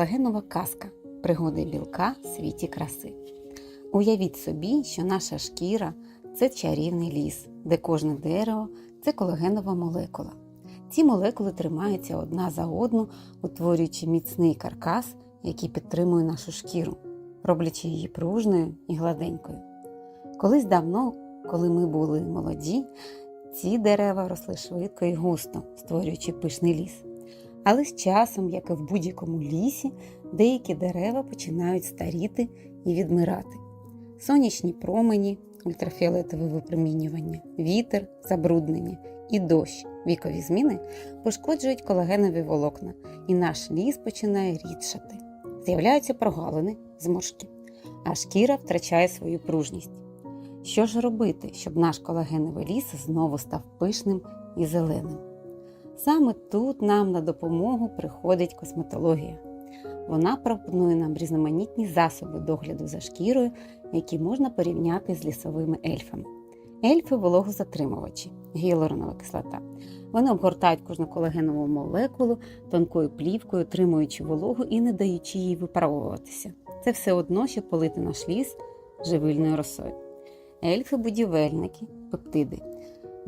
Колагенова казка Пригоди білка в світі краси. Уявіть собі, що наша шкіра це чарівний ліс, де кожне дерево це колагенова молекула. Ці молекули тримаються одна за одну, утворюючи міцний каркас, який підтримує нашу шкіру, роблячи її пружною і гладенькою. Колись давно, коли ми були молоді, ці дерева росли швидко і густо, створюючи пишний ліс. Але з часом, як і в будь-якому лісі, деякі дерева починають старіти і відмирати. Сонячні промені, ультрафіолетове випромінювання, вітер, забруднення і дощ, вікові зміни пошкоджують колагенові волокна, і наш ліс починає рідшати. З'являються прогалини, зморшки, а шкіра втрачає свою пружність. Що ж робити, щоб наш колагеновий ліс знову став пишним і зеленим? Саме тут нам на допомогу приходить косметологія. Вона пропонує нам різноманітні засоби догляду за шкірою, які можна порівняти з лісовими ельфами. Ельфи вологозатримувачі, гіалуронова кислота. Вони обгортають кожну колагенову молекулу тонкою плівкою, тримуючи вологу і не даючи їй випаровуватися. Це все одно, що полити наш ліс живильною росою. Ельфи-будівельники, пептиди.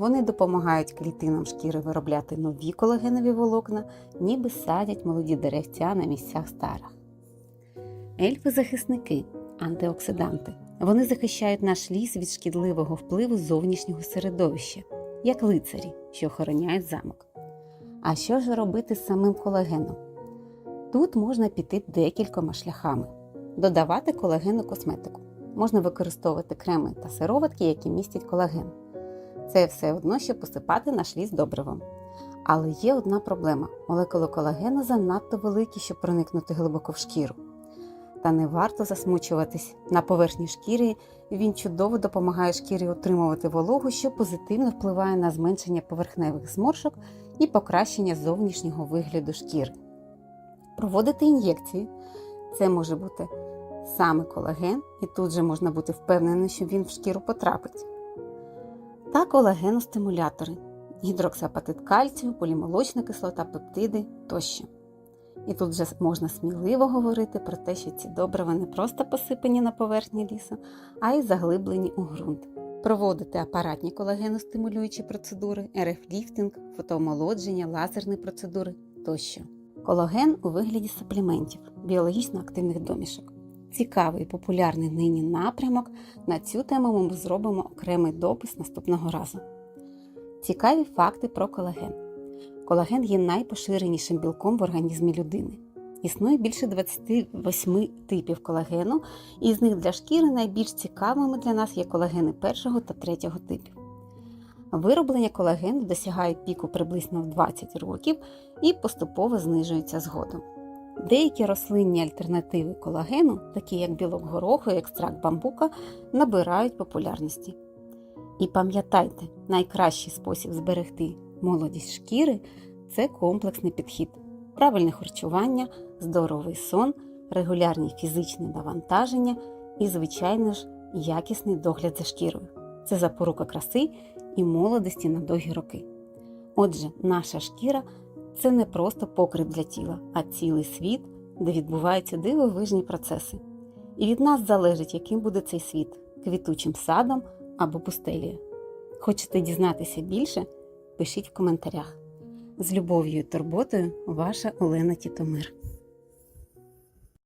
Вони допомагають клітинам шкіри виробляти нові колагенові волокна, ніби садять молоді деревця на місцях старих. Ельфи-захисники, антиоксиданти. Вони захищають наш ліс від шкідливого впливу зовнішнього середовища, як лицарі, що охороняють замок. А що ж робити з самим колагеном? Тут можна піти декількома шляхами: додавати колагену косметику. Можна використовувати креми та сироватки, які містять колаген. Це все одно, що посипати наш ліс добривом. Але є одна проблема: молекули колагену занадто великі, щоб проникнути глибоко в шкіру. Та не варто засмучуватись. На поверхні шкіри він чудово допомагає шкірі отримувати вологу, що позитивно впливає на зменшення поверхневих зморшок і покращення зовнішнього вигляду шкіри. Проводити ін'єкції це може бути саме колаген, і тут же можна бути впевненим, що він в шкіру потрапить. Та колагеностимулятори, гідроксиапатит кальцію, полімолочна кислота, пептиди тощо. І тут вже можна сміливо говорити про те, що ці добрива не просто посипані на поверхні лісу, а й заглиблені у ґрунт. Проводити апаратні колагеностимулюючі процедури, РФ-ліфтинг, фотоомолодження, лазерні процедури тощо. Колаген у вигляді суплементів, біологічно активних домішок. Цікавий і популярний нині напрямок. На цю тему ми зробимо окремий допис наступного разу. Цікаві факти про колаген. Колаген є найпоширенішим білком в організмі людини. Існує більше 28 типів колагену, і з них для шкіри найбільш цікавими для нас є колагени першого та третього типів. Вироблення колагену досягає піку приблизно в 20 років і поступово знижується згодом. Деякі рослинні альтернативи колагену, такі як білок гороху і екстракт бамбука, набирають популярності. І пам'ятайте, найкращий спосіб зберегти молодість шкіри це комплексний підхід, правильне харчування, здоровий сон, регулярні фізичні навантаження і, звичайно ж, якісний догляд за шкірою. Це запорука краси і молодості на довгі роки. Отже, наша шкіра це не просто покрив для тіла, а цілий світ, де відбуваються дивовижні процеси. І від нас залежить, яким буде цей світ квітучим садом або пустелією. Хочете дізнатися більше? Пишіть в коментарях. З любов'ю і турботою, ваша Олена Тітомир.